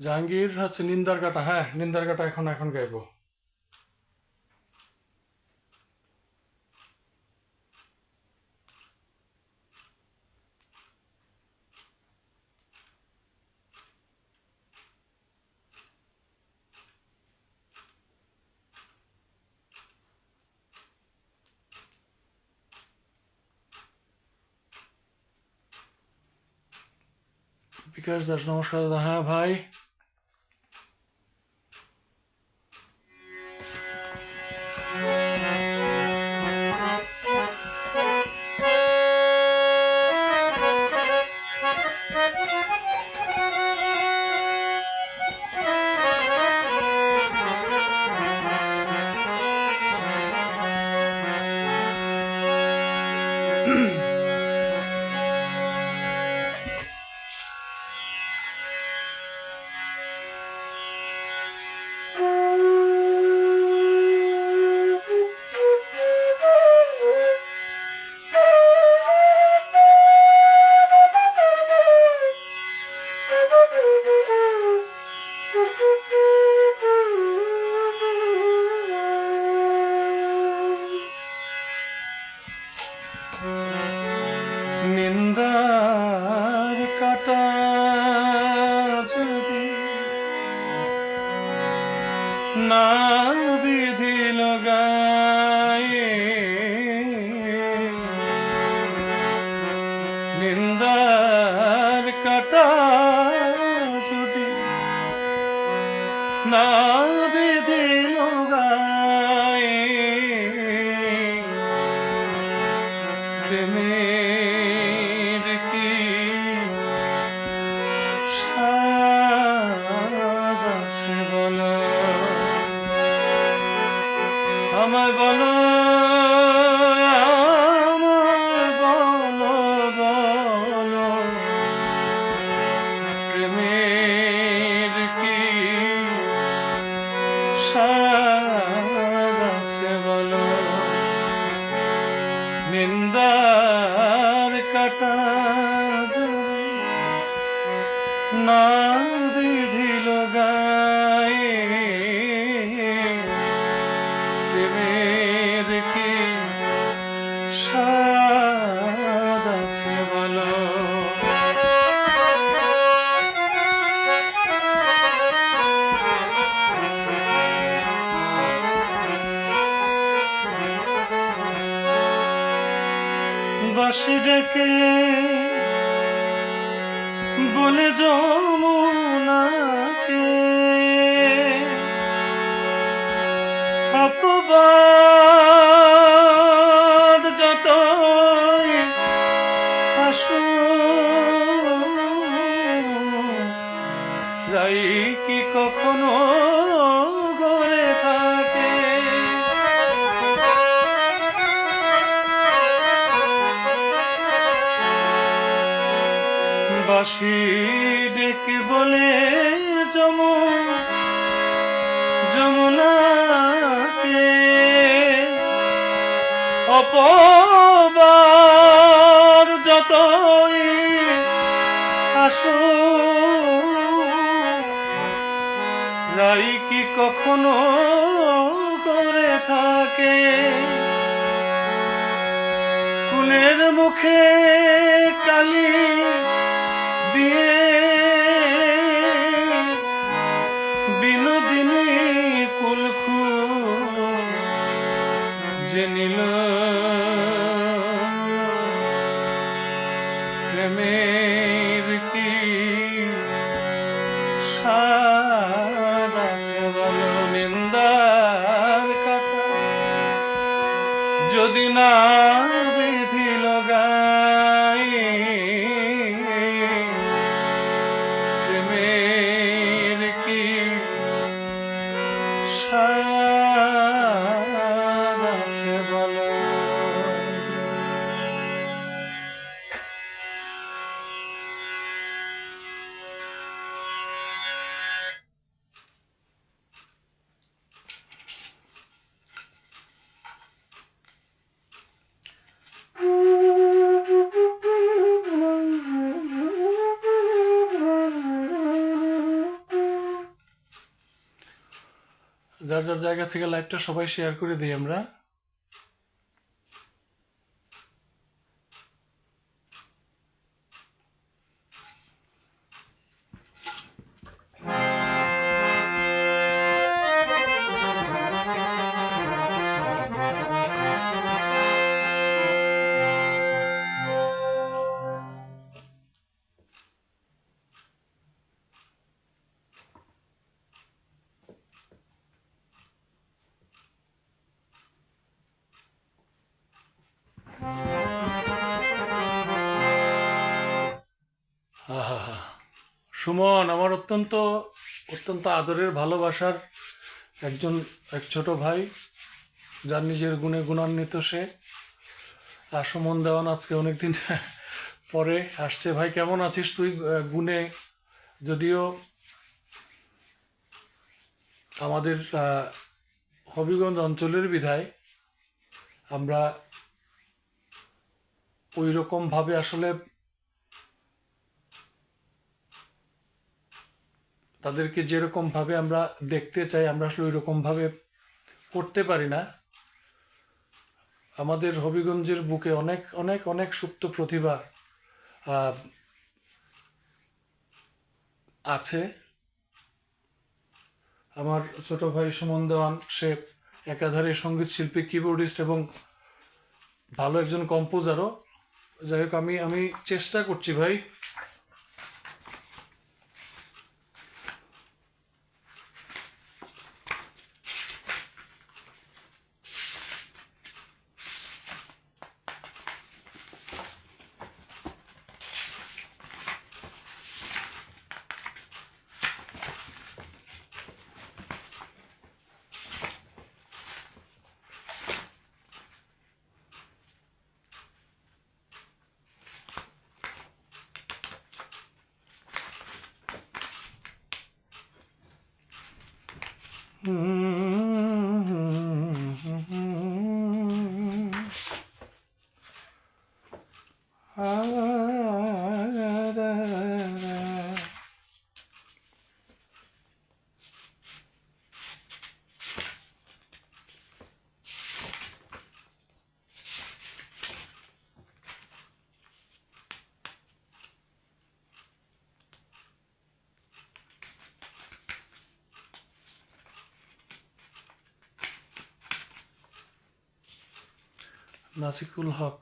জাহাঙ্গীর হচ্ছে নিন্দার কাটা। হ্যাঁ নিন্দার কাটা এখন এখন গাইবো। বিকাশ দাস, নমস্কার দাদা। হ্যাঁ ভাই। না বিধি গায়ে আমায় বলো বলো কি বলো? নিন্দার কাটা না বাসি ডেকে বলে যমুনাকে অপবাদ যতই আসু রাই কি কখনো বাসি ডেকে বলে, যম, যমুনাকে অপবার যতই আসো, রাই কি কখনো করে থাকে? ফুলের মুখে কালি বিনোদিনী কুলখু যে নিল প্রেমের কি আছে বলো নিন্দার কাটা? যদি না যার যার জায়গা থেকে লাইভটা সবাই শেয়ার করে দিই আমরা। সুমন, আমার অত্যন্ত অত্যন্ত আদরের, ভালোবাসার একজন, এক ছোট ভাই, যার নিজের গুণে গুণান্বিত সে। আর সুমন দেওয়ান আজকে অনেকদিন পরে আসছে। ভাই, কেমন আছিস তুই গুণে? যদিও আমাদের হবিগঞ্জ অঞ্চলের বিধায় আমরা ওই রকমভাবে আসলে তাদেরকে যেরকম ভাবে আমরা দেখতে চাই, আমরা আসলে ওই রকম ভাবে করতে পারি না। আমাদের হবিগঞ্জের বুকে অনেক অনেক অনেক সুপ্ত প্রতিভা আছে। আমার ছোট ভাই সুমন দেওয়ান, সে একাধারে সংগীত শিল্পী কিবোর্ডিস্ট এবং ভালো একজন কম্পোজারও যাই হোক, আমি আমি চেষ্টা করছি ভাই। Mm-hmm. নাসিকুল হক।